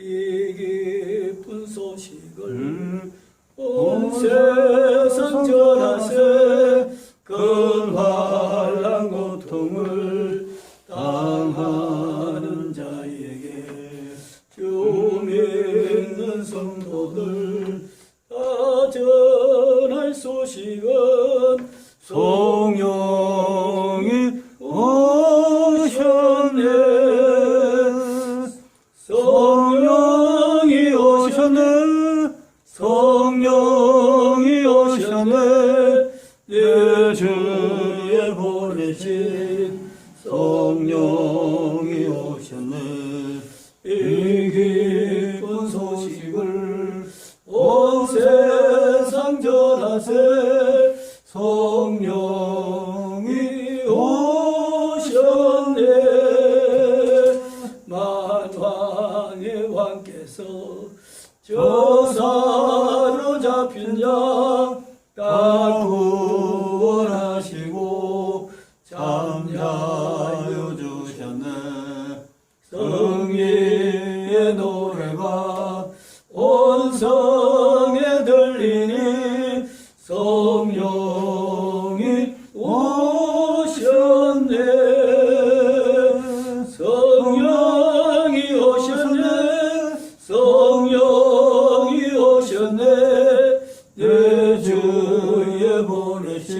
이 기쁜 소식을 음. 온 세상 전하세 세상 전하세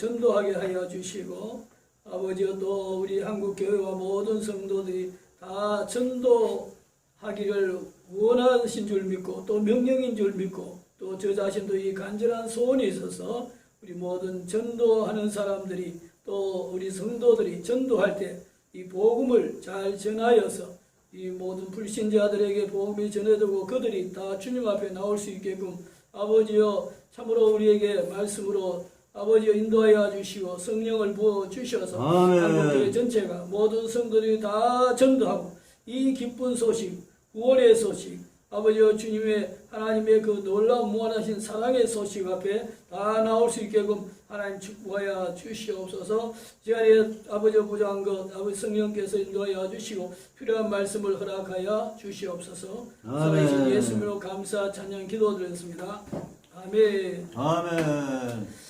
전도하게 하여 주시고 아버지여 또 우리 한국 교회와 모든 성도들이 다 전도하기를 원하신 줄 믿고 또 명령인 줄 믿고 또 저 자신도 이 간절한 소원이 있어서 우리 모든 전도하는 사람들이 또 우리 성도들이 전도할 때 이 복음을 잘 전하여서 이 모든 불신자들에게 복음이 전해지고 그들이 다 주님 앞에 나올 수 있게끔 아버지여 참으로 우리에게 말씀으로 아버지여 인도하여 주시고 성령을 부어 주셔서. 한국교회 전체가 모든 성도들이 다 전도하고 이 기쁜 소식 구원의 소식 아버지여 주님의 하나님의 그 놀라운 무한하신 사랑의 소식 앞에 다 나올 수 있게끔 하나님 축복하여 주시옵소서. 시간에 아버지 부족한 것 아버지 성령께서 인도하여 주시고 필요한 말씀을 허락하여 주시옵소서. 아멘. 살아계신 예수님으로 감사 찬양 기도드렸습니다. 아멘. 아멘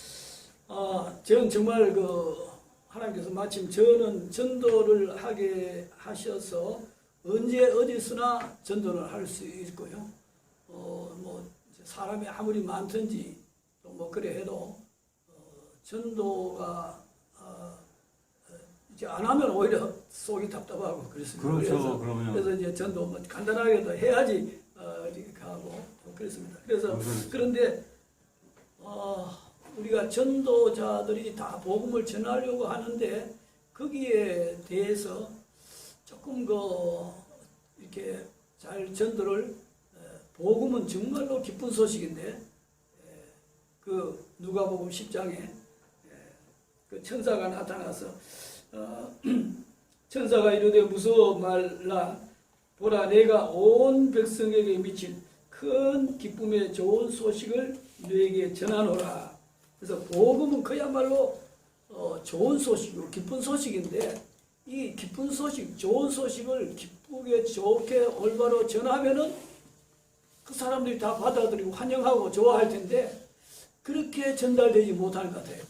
아, 저는 정말 그 하나님께서 마침 저는 전도를 하게 하셔서 언제 어디서나 전도를 할 수 있고요. 어, 뭐 사람이 아무리 많든지 또 뭐 그래 해도 어, 전도가 어, 이제 안 하면 오히려 속이 답답하고 그렇습니다. 그렇죠, 그래서, 그럼요. 그래서 이제 전도 뭐 간단하게도 해야지 어, 이렇게 하고 그렇습니다. 그래서 그렇죠. 그런데 어, 우리가 전도자들이 다 복음을 전하려고 하는데 거기에 대해서 조금 그 이렇게 잘 전도를 에, 복음은 정말로 기쁜 소식인데 에, 그 누가복음 10장에 그 천사가 나타나서 어, 천사가 이르되 무서워 말라. 보라 내가 온 백성에게 미친 큰 기쁨의 좋은 소식을 너에게 전하노라 그래서 복음은 그야말로 어, 좋은 소식이고 기쁜 소식인데 이 기쁜 소식, 좋은 소식을 기쁘게 좋게 올바로 전하면은 그 사람들이 다 받아들이고 환영하고 좋아할 텐데 그렇게 전달되지 못하는 것 같아요.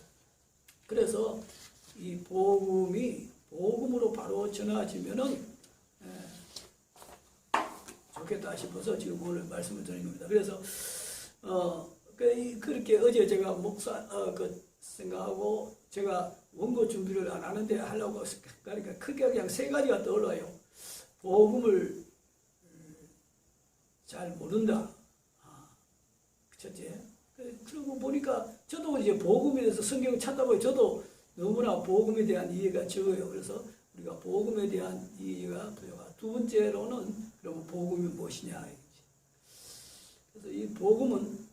그래서 이 복음이 복음으로 바로 전해지면은 에, 좋겠다 싶어서 지금 오늘 말씀을 드린 겁니다. 그래서 어 그- 이- 그렇게 어제 제가 목사 어 그 생각하고 제가 원고 준비를 안 하는데 하려고 그러니까 크게 그냥 세 가지가 떠올라요. 복음을 음, 잘 모른다. 아, 첫째. 그- 그리고 보니까 저도 이제 복음에 대해서 성경 찾다 보니 저도 너무나 복음에 대한 이해가 적어요. 그래서 우리가 복음에 대한 이해가 부족하다. 두 번째로는 그러면 복음이 무엇이냐. 그래서 이 복음은 어,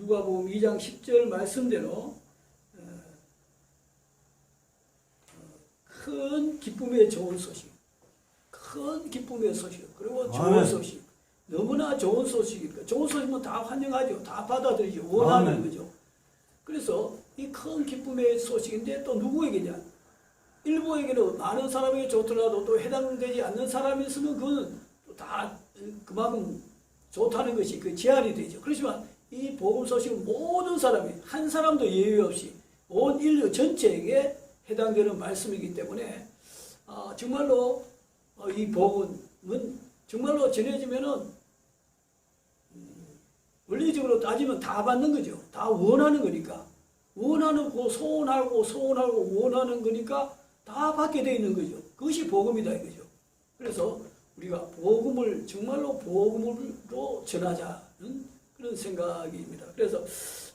누가복음 2장 10절 말씀대로 어, 어, 큰 기쁨의 좋은 소식, 큰 기쁨의 소식, 그리고 좋은. 소식, 너무나 좋은 소식이니까 좋은 소식은 다 환영하죠, 다 받아들이죠, 원하는 아멘. 거죠. 그래서 이 큰 기쁨의 소식인데 또 누구에게냐? 일부에게는 많은 사람에게 좋더라도 또 해당되지 않는 사람이 있으면 그거는 또다 그만큼 좋다는 것이 그 제한이 되죠. 그렇지만 이 복음 소식은 모든 사람이 한 사람도 예외 없이 온 인류 전체에게 해당되는 말씀이기 때문에 아, 정말로 어, 이 복음은 정말로 전해지면은 음, 원리적으로 따지면 다 받는 거죠. 다 원하는 거니까. 원하는 거 소원하고 소원하고 원하는 거니까 다 받게 돼 있는 거죠. 그것이 복음이다 이거죠. 그래서 우리가 복음을 정말로 복음으로 전하자는 그런 생각입니다. 그래서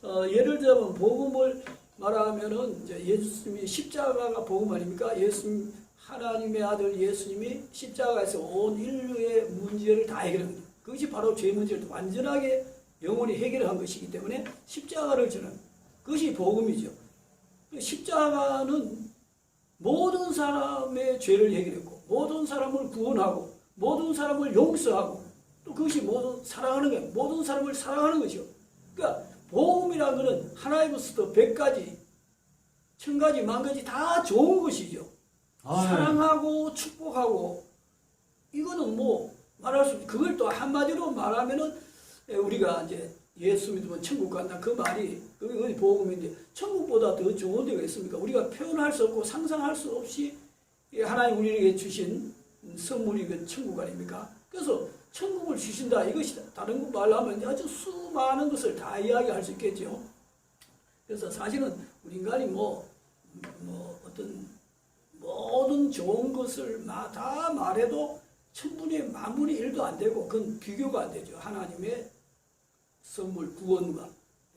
어, 예를 들자면 복음을 말하면은 이제 예수님이 십자가가 복음 아닙니까? 예수님 하나님의 아들 예수님이 십자가에서 온 인류의 문제를 다 거죠. 그것이 바로 죄 문제를 완전하게 영원히 해결한 것이기 때문에 십자가를 전하는 그것이 복음이죠. 십자가는 모든 사람의 죄를 해결했고 모든 사람을 구원하고 모든 사람을 용서하고 또 그것이 모든 사랑하는 거예요. 모든 사람을 사랑하는 것이요. 그러니까 복음이라는 것은 하나님으로부터 백 가지, 천 가지, 만 가지 다 좋은 것이죠. 아멘. 사랑하고 축복하고 이거는 뭐 말할 수 없. 그걸 또 한마디로 말하면은 에, 우리가 이제 예수 믿으면 천국 간다 그 말이 그게 복음인데 천국보다 더 좋은 데가 있습니까? 우리가 표현할 수 없고 상상할 수 없이 이 하나님 우리에게 주신 선물이 그 천국 아닙니까? 그래서 천국을 주신다 이것이다. 다른 거 말하면 아주 수많은 것을 다 이야기할 수 있겠죠. 그래서 사실은 우리 인간이 뭐, 뭐 어떤 모든 좋은 것을 마- 다 말해도 천분의 만분의 일도 안 되고 그건 비교가 안 되죠. 하나님의 선물 구원과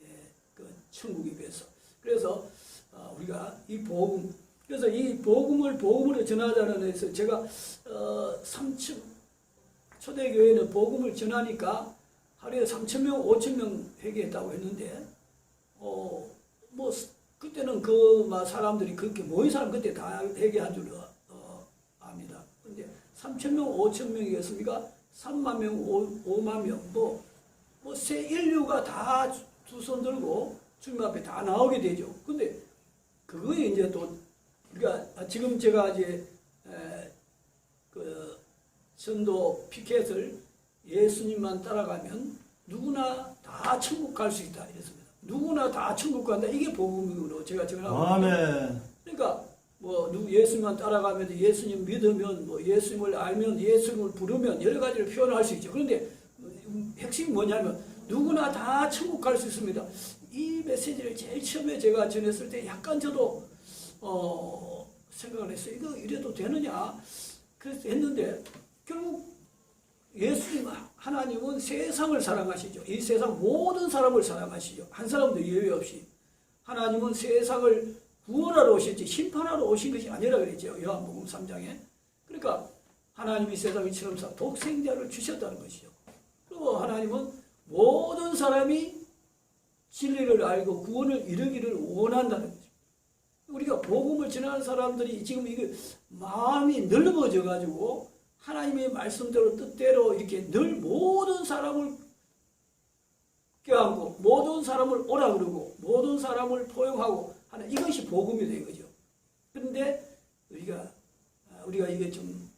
예, 그 천국에 비해서. 그래서 어, 우리가 이 복음 그래서 이 복음을 복음으로 전하자는 데서 제가 어, 3층 초대교회는 복음을 전하니까 하루에 3천 명, 5천 명 회개했다고 했는데 어, 뭐 그때는 그막 사람들이 그렇게 모인 사람 그때 다 회개한 줄 어, 압니다. 근데 3천 명, 5천 명이었습니까? 3만 명, 5, 만 명, 뭐, 뭐, 새 인류가 다 두 손 들고 주님 앞에 다 나오게 되죠. 근데 그거에 이제 또 우리가 아, 지금 제가 이제 전도 피켓을 예수님만 따라가면 누구나 다 천국 갈 수 있다 이랬습니다. 누구나 다 천국 간다 이게 복음으로 제가 전하고 아멘. 그러니까 뭐 누구 예수님만 따라가면 예수님 믿으면 뭐 예수님을 알면 예수님을 부르면 여러 가지를 표현할 수 있죠. 그런데 음, 핵심이 뭐냐면 누구나 다 천국 갈 수 있습니다. 이 메시지를 제일 처음에 제가 전했을 때 약간 저도 어 생각을 했어요. 이거 이래도 되느냐? 그래서 했는데 결국 예수님 하나님은 세상을 사랑하시죠. 이 세상 모든 사람을 사랑하시죠. 한 사람도 예외 없이. 하나님은 세상을 구원하러 오셨지 심판하러 오신 것이 아니라 그랬죠. 요한복음 3장에. 그러니까 하나님이 세상을 처럼 사 독생자를 주셨다는 것이죠. 그리고 하나님은 모든 사람이 진리를 알고 구원을 이루기를 원한다는 거죠. 우리가 복음을 전하는 사람들이 지금 이게 마음이 넓어져 가지고 하나님의 말씀대로 뜻대로 이렇게 늘 모든 사람을 껴안고 모든 사람을 오라 그러고 모든 사람을 포용하고 하는 이것이 복음이 된 거죠. 그런데 우리가 아, 우리가 이게 좀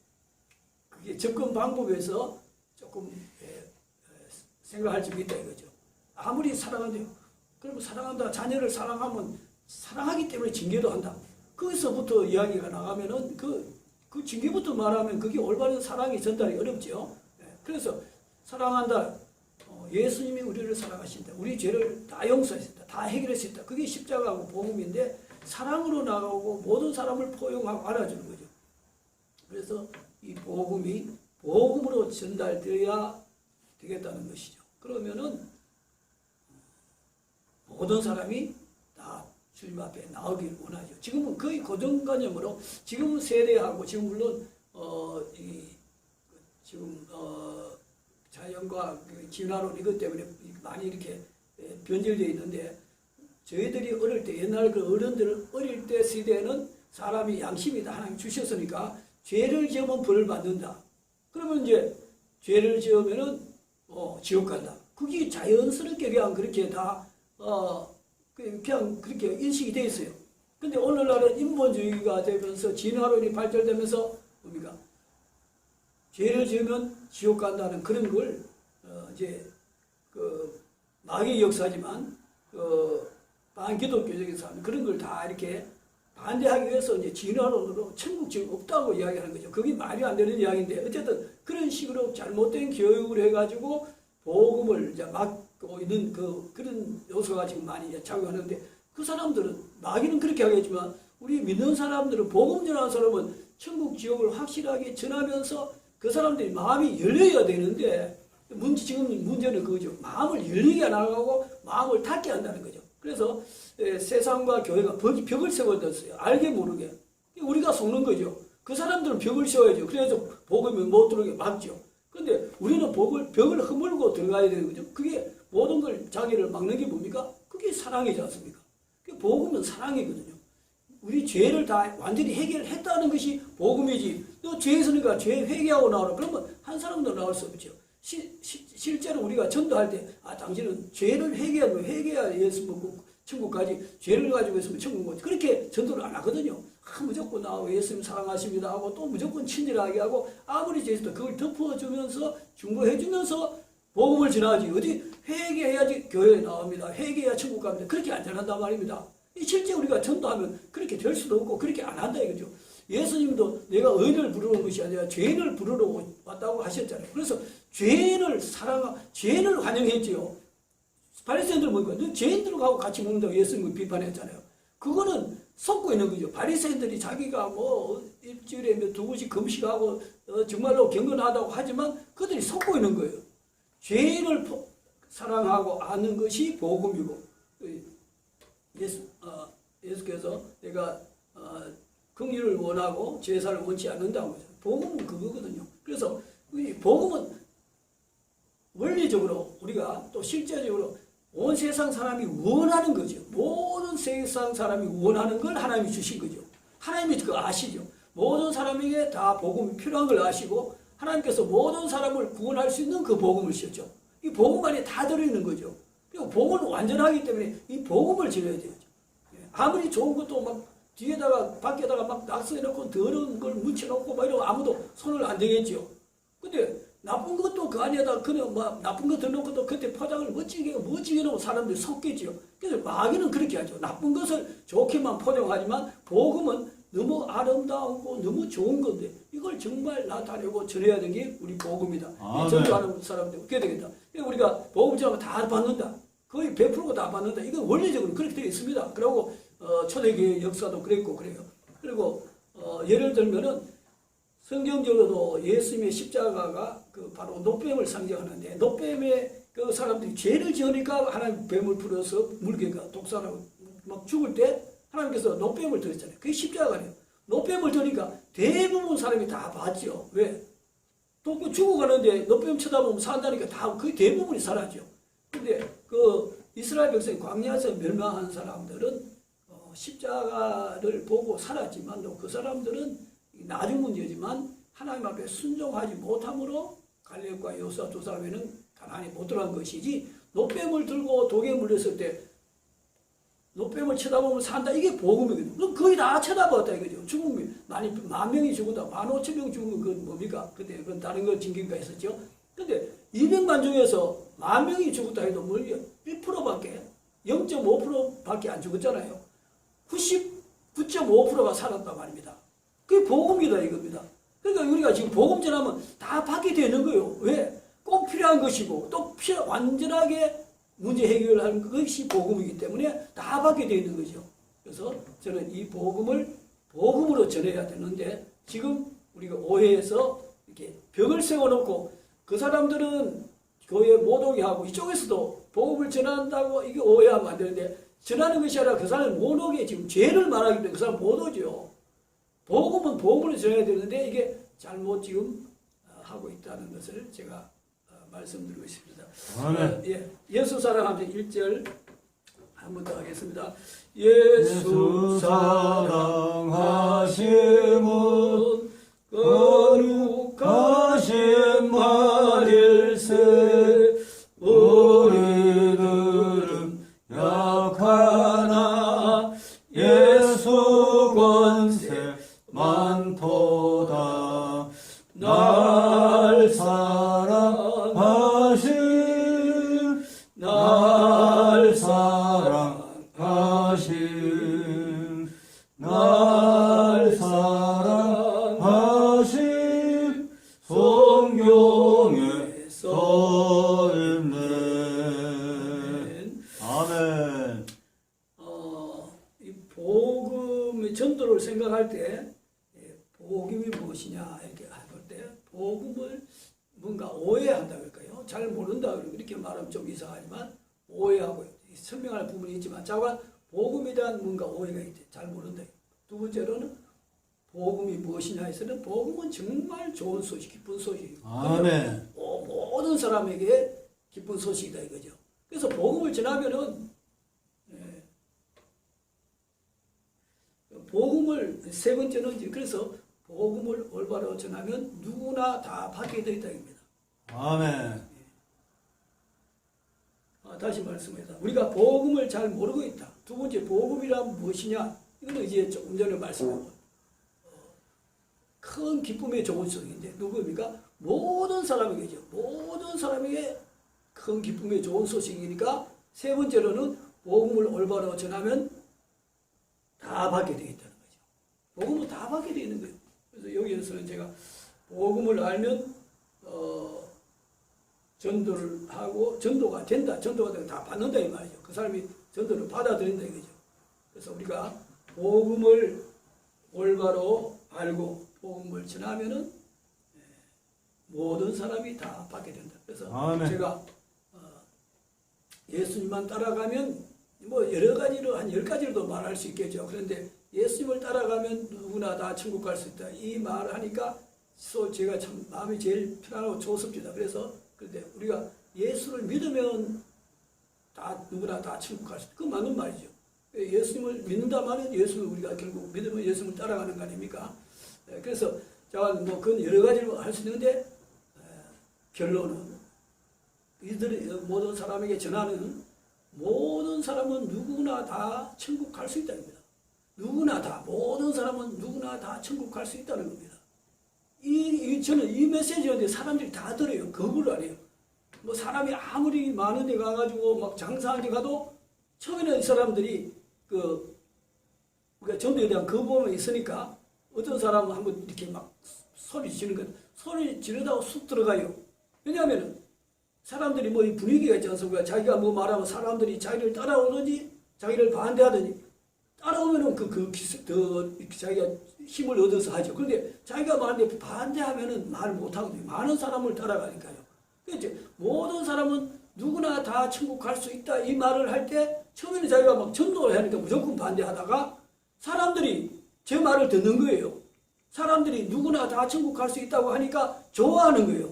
그게 접근 방법에서 조금 예, 예, 생각할 점이 있다 이거죠. 아무리 사랑한대요. 그러면 사랑한다. 자녀를 사랑하면 사랑하기 때문에 징계도 한다. 거기서부터 이야기가 나가면은 그, 그 징계부터 말하면 그게 올바른 사랑이 전달이 어렵죠. 예, 그래서 사랑한다. 어, 예수님이 우리를 사랑하신다. 우리 죄를 다 용서했다. 다 해결했다. 그게 십자가하고 복음인데 사랑으로 나가고 모든 사람을 포용하고 알아주는 거죠. 그래서 이 복음이 복음으로 전달되어야 되겠다는 것이죠. 그러면은 모든 사람이 다 주님 앞에 나오길 원하죠. 지금은 거의 고정관념으로 지금 세대하고 지금 물론 어 이 지금 어 자연과 그 진화론 이것 때문에 많이 이렇게 예, 변질되어 있는데 저희들이 어릴 때 옛날 그 어른들 어릴 때 세대는 사람이 양심이 다 하나님 주셨으니까 죄를 지으면 벌을 받는다. 그러면 이제 죄를 지으면은 어, 지옥 간다. 그게 자연스럽게 그냥 그렇게 다 어, 그- 그냥 그렇게 인식이 돼 있어요. 근데 오늘날은 인본주의가 되면서 진화론이 발달되면서 뭡니까? 죄를 지으면 지옥 간다는 그런 걸 어, 이제 그 마귀의 역사지만 그 반기독교적인 사람 그런 걸 다 이렇게 반대하기 위해서 이제 진화론으로 천국 지금 없다고 이야기하는 거죠. 그게 말이 안 되는 이야기인데 어쨌든 그런 식으로 잘못된 교육을 해가지고 복음을 이제 막고 있는 그 그런 요소가 지금 많이 작용하는데 그 사람들은 마귀는 그렇게 하겠지만 우리 믿는 사람들은 복음 전하는 사람은 천국 지옥을 확실하게 전하면서 그 사람들이 마음이 열려야 되는데 문제 지금 문제는 그거죠. 마음을 열리게 안 하고 마음을 닫게 한다는 거죠. 그래서 에, 세상과 교회가 벽, 벽을 세워뒀어요. 알게 모르게. 우리가 속는 거죠. 그 사람들은 벽을 세워야죠. 그래서 복음이 못 들어오게 막죠. 근데 우리는 벽을, 벽을 허물고 들어가야 되는 거죠. 그게 자기를 막는 게 뭡니까? 그게 사랑이지 않습니까? 그 복음은 사랑이거든요. 우리 죄를 다 완전히 해결했다는 것이 복음이지. 너 죄에서니까 죄 회개하고 나오라. 그러면 한 사람도 나올 수 없죠. 시, 시, 실제로 우리가 전도할 때, 아, 당신은 죄를 회개하고 회개해야 예수 먹고 천국까지 죄를 가지고 있으면 천국 못. 그렇게 전도를 안 하거든요. 아, 무조건 나와 예수님 사랑하십니다 하고 또 무조건 친절하게 하고 아무리 죄도 그걸 덮어주면서 중보해주면서 복음을 전하지. 어디 회개해야지 교회에 나옵니다. 회개해야 천국 갑니다. 그렇게 안 전한단 말입니다. 이 실제 우리가 전도하면 그렇게 될 수도 없고 그렇게 안 한다 이거죠. 예수님도 내가 의인을 부르는 것이 아니라 죄인을 부르러 왔다고 하셨잖아요. 그래서 죄인을 사랑, 죄인을 환영했지요. 바리새인들 뭐니까 너 죄인들하고 같이 먹는다고 예수님을 비판했잖아요. 그거는 섞고 있는 거죠. 바리새인들이 자기가 뭐 일주일에 몇두 번씩 금식하고 어, 정말로 경건하다고 하지만 그들이 섞고 있는 거예요. 죄인을 포- 사랑하고 아는 것이 복음이고 예수 어, 예수께서 내가 어, 긍휼을 원하고 제사를 원치 않는다고 하죠. 복음은 그거거든요. 그래서 이 복음은 원리적으로 우리가 또 실제적으로 온 세상 사람이 원하는 거죠. 모든 세상 사람이 원하는 걸 하나님이 주신 거죠. 하나님이 그거 아시죠. 모든 사람에게 다 복음이 필요한 걸 아시고 하나님께서 모든 사람을 구원할 수 있는 그 복음을 주셨죠. 이 복음 안에 다 들어있는 거죠. 그리고 복음은 완전하기 때문에 이 복음을 지어야 되죠. 예, 아무리 좋은 것도 막 뒤에다가 밖에다가 막 낙서해놓고 더러운 걸 묻혀놓고 막 이러면 아무도 손을 안 대겠죠. 근데 나쁜 것도 그 안에다 그냥 뭐 나쁜 거 넣어놓고 또 그때 포장을 멋지게 멋지게 놓고 사람들이 속겠죠. 그래서 마귀는 그렇게 하죠. 나쁜 것을 좋게만 포장하지만 복음은 너무 아름다우고 너무 좋은 건데 이걸 정말 나타내고 전해야 되는 게 우리 복음이다. 아멘. 이 전도하는 사람들 어떻게 되겠다. 그러니까 우리가 복음 전하면 다 받는다. 거의 100%다 받는다. 이건 원리적으로 그렇게 되어 있습니다. 그리고 어, 초대교회 역사도 그랬고 그래요. 그리고 어, 예를 들면은 성경적으로도 예수님의 십자가가 그 바로 노뱀을 상징하는데 노뱀의 그 사람들이 죄를 지으니까 하나님 뱀을 풀어서 물개가 독사라고 막 죽을 때 하나님께서 노뱀을 들었잖아요. 그게 십자가래요. 노뱀을 드니까 대부분 사람이 다 봤죠. 왜? 또그 죽어가는데 노뱀 쳐다보면 산다니까 다 거의 대부분이 살았죠. 근데 그 이스라엘 백성이 광야에서 멸망한 사람들은 어, 십자가를 보고 살았지만 또그 사람들은 나중 문제지만 하나님 앞에 순종하지 못함으로 갈렙과 요수아 두 사람에는 가나안에 못 들어간 것이지 노뱀을 들고 독에 물렸을 때 노뱀을 쳐다보면 산다 이게 복음이거든요. 그럼 거의 다 쳐다봤다 이거죠. 죽음이 많이 만 명이 죽었다, 만 오천 명 죽은 건 뭡니까? 그때 그건 다른 거 징계가 있었죠. 근데 200만 중에서 만 명이 죽었다 해도 뭐 1%밖에 0.5%밖에 안 죽었잖아요. 99.5%가 살았단 말입니다. 그게 복음이다 이겁니다. 그러니까 우리가 지금 복음 전하면 다 받게 되는 거예요. 왜? 꼭 필요한 것이고 또 필요, 완전하게 문제 해결하는 것이 복음이기 때문에 다 받게 되는 거죠. 그래서 저는 이 복음을 복음으로 전해야 되는데 지금 우리가 오해해서 이렇게 벽을 세워놓고 그 사람들은 교회 못 오게 하고 이쪽에서도 복음을 전한다고 이게 오해하면 안 되는데 전하는 것이 아니라 그 사람을 못 오게 지금 죄를 말하기 때문에 그 사람 못 오죠. 복음은 복음으로 전해야 되는데 이게 잘못 지금 어, 하고 있다는 것을 제가 어, 말씀드리고 있습니다. 아멘. 어, 예, 예수 사랑하면서 1절 한 번 더 하겠습니다. 예수 사랑하심은 거룩하신 말일세 우리들은 약하나 예 무엇이냐에서는 복음은 정말 좋은 소식, 기쁜 소식이에요. 아멘. 어, 모든 사람에게 기쁜 소식이다 이거죠. 그래서 복음을 전하면은 예, 복음을 세 번째는 이제 그래서 복음을 올바로 전하면 누구나 다 받게 되어 있다 입니다. 아멘. 아, 다시 말씀합니다. 우리가 복음을 잘 모르고 있다. 두 번째 복음이란 무엇이냐? 이거는 이제 조금 전에 말씀한 거. 큰 기쁨의 좋은 소식인데 누구입니까? 모든 사람에게죠. 모든 사람에게 큰 기쁨의 좋은 소식이니까 세 번째로는 복음을 올바로 전하면 다 받게 되겠다는 거죠. 복음을 다 받게 되는 거예요. 그래서 여기에서는 제가 복음을 알면 어, 전도를 하고 전도가 된다. 전도가 되면 다 받는다 이 말이죠. 그 사람이 전도를 받아들인다 이거죠. 그래서 우리가 복음을 올바로 알고 복음을 전하면은 예, 모든 사람이 다 받게 된다. 그래서 아멘. 제가 어, 예수님만 따라가면 뭐 여러 가지로 한 열 가지로도 말할 수 있겠죠. 그런데 예수님을 따라가면 누구나 다 천국 갈 수 있다. 이 말을 하니까 소 제가 참 마음이 제일 편안하고 좋습니다. 그래서 그런데 우리가 예수를 믿으면 다 누구나 다 천국 갈 수 있다. 그 맞는 말이죠. 예수님을 믿는다 말은 예수를 우리가 결국 믿으면 예수님을 따라가는 거 아닙니까? 예, 그래서 제가 뭐 그건 여러 가지로 할 수 있는데 에, 결론은 이들이 모든 사람에게 전하는 모든 사람은 누구나 다 천국 갈 수 있다는 겁니다. 누구나 다 모든 사람은 누구나 다 천국 갈 수 있다는 겁니다. 이, 이 저는 이 메시지인데 사람들이 다 들어요. 거부를 안 해요. 뭐 사람이 아무리 많은 데 가가지고 막 장사한 데 가도 처음에는 이 사람들이 그 그러니까 전도에 대한 거부감이 있으니까 어떤 사람은 한번 이렇게 막 소리 지르는 것 소리 지르다가 쑥 들어가요. 왜냐하면은 사람들이 뭐 이 분위기가 있지 않습니까? 자기가 뭐 말하면 사람들이 자기를 따라오든지 자기를 반대하든지 따라오면은 그, 그, 기스- 더 자기가 힘을 얻어서 하죠. 그런데 자기가 말하는데 반대하면은 말을 못하거든요. 많은 사람을 따라가니까요. 그렇죠. 모든 사람은 누구나 다 천국 갈 수 있다. 이 말을 할 때 처음에는 자기가 막 전도를 하니까 무조건 반대하다가 제 말을 듣는 거예요. 사람들이 누구나 다 천국 갈 수 있다고 하니까 좋아하는 거예요.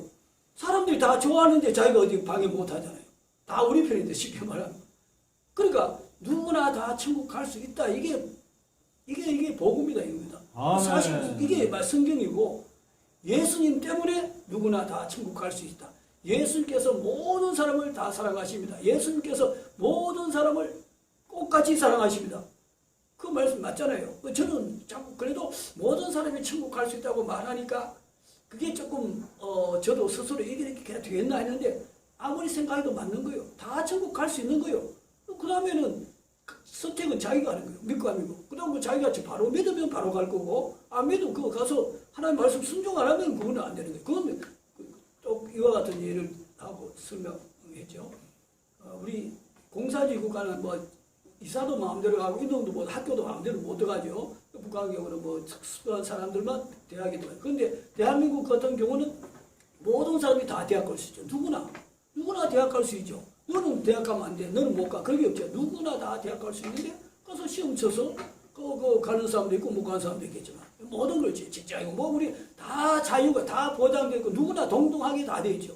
사람들이 다 좋아하는데 자기가 어디 방해 못 하잖아요. 다 우리 편인데 쉽게 말하면. 그러니까 누구나 다 천국 갈 수 있다. 이게 이게 이게 복음이다 이겁니다. 아멘. 사실 이게 말 성경이고 예수님 때문에 누구나 다 천국 갈 수 있다. 예수님께서 모든 사람을 다 사랑하십니다. 예수님께서 모든 사람을 똑같이 사랑하십니다. 그 말씀 맞잖아요. 그 저는 자꾸 그래도 모든 사람이 천국 갈 수 있다고 말하니까 그게 조금 어 저도 스스로 이게 되겠나 했는데 아무리 생각해도 맞는 거예요. 다 천국 갈 수 있는 거예요. 그 다음에는 선택은 자기가 하는 거예요. 믿고 안 믿고. 그 다음 그 자기가 바로 믿으면 바로 갈 거고 안 믿으면 그거 가서 하나님 말씀 순종 안 하면 그거는 안 되는 거예요. 그건 또 이와 같은 예를 하고 설명했죠. 어, 우리 공사지구 가는 뭐 이사도 마음대로 가고 운동도 뭐 학교도 마음대로 못 들어가죠. 북한 경우는 뭐 특수한 사람들만 대학에 들어가요. 그런데 대한민국 같은 경우는 모든 사람이 다 대학 갈 수 있죠. 누구나. 누구나 대학 갈 수 있죠. 너는 대학 가면 안 돼. 너는 못 가. 그런 게 없죠. 누구나 다 대학 갈 수 있는데 가서 시험 쳐서 그, 그 가는 사람도 있고 못 가는 사람도 있겠지만 모든 걸지 직장이고 뭐 우리 다 자유가 다 보장되어 있고 누구나 동등하게 다 돼 있죠.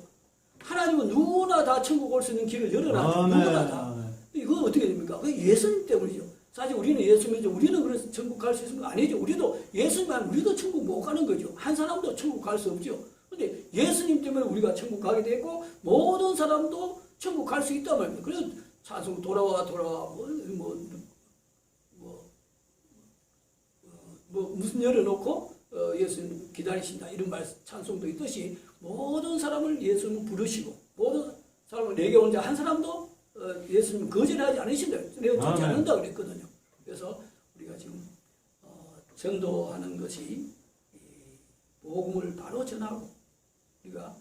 하나님은 누구나 다 천국 올 수 있는 길을 열어놨죠. 누구나 다. 이거 어떻게 됩니까? 그 예수님 때문이죠. 사실 우리는 예수님이죠. 우리는 그래서 천국 갈 수 있는 거 아니죠. 우리도 예수님만 우리도 천국 못 가는 거죠. 한 사람도 천국 갈 수 없죠. 근데 예수님 때문에 우리가 천국 가게 됐고 모든 사람도 천국 갈 수 있단 말입니다. 그래서 찬송 돌아와 돌아와 뭐, 뭐, 뭐, 어, 뭐 무슨 열어놓고 어, 예수님 기다리신다 이런 말 찬송도 있듯이 모든 사람을 예수님 부르시고 모든 사람을 내게 온자 한 사람도 어, 예수님 거절하지 않으신다. 내가 아멘. 않는다 그랬거든요. 그래서 우리가 지금 어, 전도하는 것이 이 복음을 바로 전하고 우리가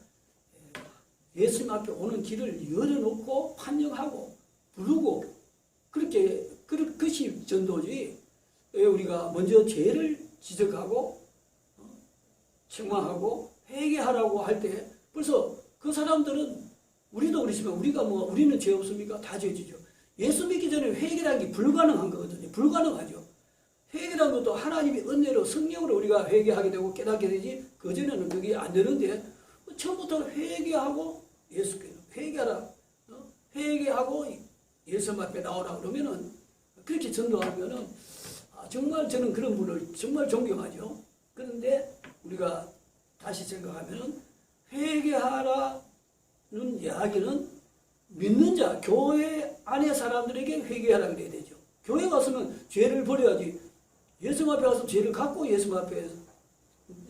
예, 예수님 앞에 오는 길을 열어놓고 환영하고 부르고 그렇게 그- 그것이 전도지. 왜 우리가 먼저 죄를 지적하고 어, 책망하고 회개하라고 할 때 벌써 그 사람들은 우리도 그렇지만 우리가 뭐 우리는 죄 없습니까? 다 죄지죠. 예수 믿기 전에 회개라는 게 불가능한 거거든요. 불가능하죠. 회개라는 것도 하나님이 은혜로 성령으로 우리가 회개하게 되고 깨닫게 되지 그 전에는 그게 안 되는데 처음부터 회개하고 예수께 회개하라 어? 회개하고 예수 앞에 나오라 그러면은 그렇게 전도하면은 아, 정말 저는 그런 분을 정말 존경하죠. 그런데 우리가 다시 생각하면은 회개하라 는 이야기는 믿는 자, 교회 안에 사람들에게 회개하라 그래야 되죠. 교회 왔으면 죄를 버려야지. 예수 앞에 와서 죄를 갖고 예수 앞에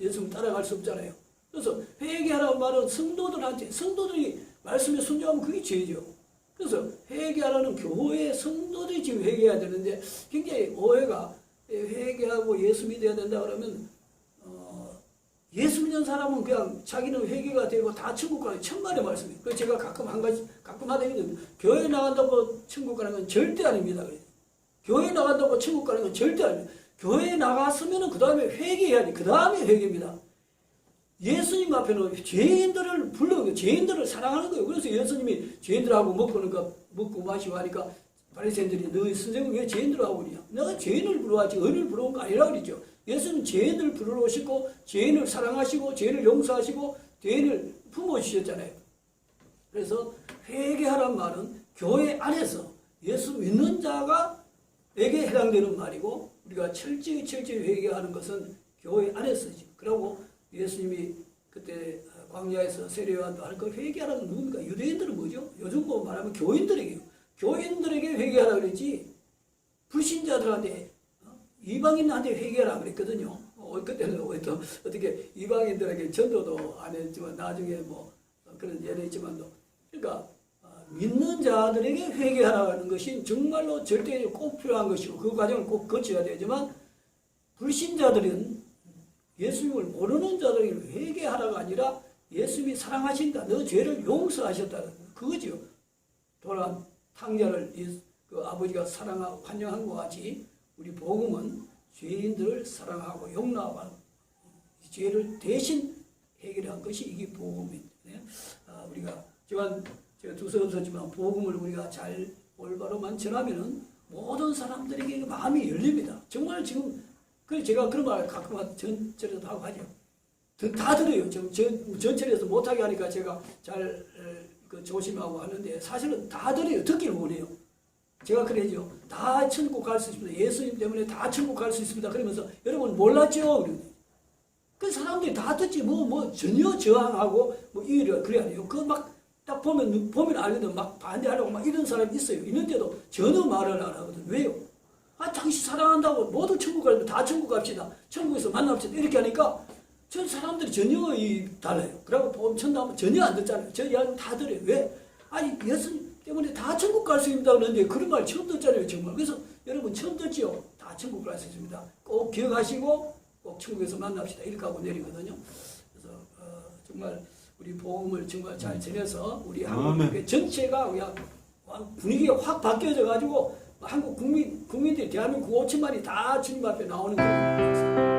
예수 따라갈 수 없잖아요. 그래서 회개하라는 말은 성도들한테 성도들이 말씀에 순종하면 그게 죄죠. 그래서 회개하라는 교회 성도들이 지금 회개해야 되는데 굉장히 오해가 회개하고 예수 믿어야 된다 그러면 어, 예수 믿는 사람은 그냥 자기는 회개가 되고 다 천국 가는 천만의 말씀이에요. 그래서 제가 가끔 한 가지 가끔 하다 있는 교회 나간다고 천국 가는 건 절대 아닙니다. 교회 나간다고 천국 가는 건 절대 아닙니다. 교회 나갔으면은 그 다음에 회개해야 돼. 그 다음에 회개입니다. 예수님 앞에는 죄인들을 불러 죄인들을 사랑하는 거예요. 그래서 예수님이 죄인들하고 먹고는 거 먹고 마시고 하니까 바리새인들이 너희 선생님 왜 죄인들하고 그러냐? 내가 죄인을 부러워하지 의인을 부러운 거 아니라 그랬죠. 예수님 죄인을 부러우시고 죄인을 사랑하시고 죄인을 용서하시고 죄인을 품어주셨잖아요. 그래서 회개하란 말은 교회 안에서 예수 믿는 자가 에게 해당되는 말이고 우리가 철저히 철저히 회개하는 것은 교회 안에서지. 그리고 예수님이 그때 광야에서 세례요한도 할거 회개하라는 누굽니까? 유대인들은 뭐죠? 요즘 뭐 말하면 교인들에게요. 교인들에게 회개하라 그랬지 불신자들한테 어? 이방인한테 회개하라 그랬거든요. 어, 그때는 또 어떻게 이방인들에게 전도도 안 했지만 나중에 뭐 그런 예를 있지만도 그러니까 어, 믿는 자들에게 회개하라는 것이 정말로 절대 꼭 필요한 것이고 그 과정을 꼭 거쳐야 되지만 불신자들은 예수님을 모르는 자들에게 회개하라가 아니라 예수님이 사랑하신다. 너 죄를 용서하셨다는 그거죠. 도란 탕자를 이- 그 아버지가 사랑하고 환영한 것 같이 우리 복음은 죄인들을 사랑하고 이 죄를 대신 해결한 것이 이게 복음입니다. 네? 아, 우리가 지금 제가 두서 없었지만 복음을 우리가 잘 올바로만 전하면은 모든 사람들에게 그 마음이 열립니다. 정말 지금 그 제가 그런 말 가끔 전철에서 하고 하죠. 다- 다 들어요. 전, 전, 전철에서 못하게 하니까 제가 잘 에, 그 조심하고 하는데 사실은 다 들어요. 듣기를 원해요. 제가 그래죠. 다 천국 갈 수 있습니다. 예수님 때문에 다 천국 갈 수 있습니다. 그러면서 여러분 몰랐죠? 그 사람들이 다 듣지 뭐뭐 전혀 저항하고 뭐 이래 그래 안 해요. 그 막 딱 보면 보면 알거든 막 반대하려고 막 이런 사람이 있어요. 있는데도 전혀 말을 안 하거든. 왜요? 아 당신 사랑한다고 모두 천국 가면 다 천국 갑시다. 천국에서 만납시다. 이렇게 하니까 저 사람들이 전혀 이 달라요. 그리고 보험 천담은 전혀 안 듣잖아요. 저 이야기 다 들어요. 왜? 아니 예수님 때문에 다 천국 갈 수 있다 그러는데 그런 말 처음 듣잖아요. 정말. 그래서 여러분 처음 듣지요. 다 천국 갈 수 있습니다. 꼭 기억하시고 꼭 천국에서 만납시다. 이렇게 하고 내리거든요. 그래서 어, 정말 우리 보험을 정말 잘 지내서 우리 한국. 전체가 그냥 완- 분위기가 확 바뀌어져 가지고 한국 국민 국민들이 대한민국 5천만이 다 주님 앞에 나오는 거예요.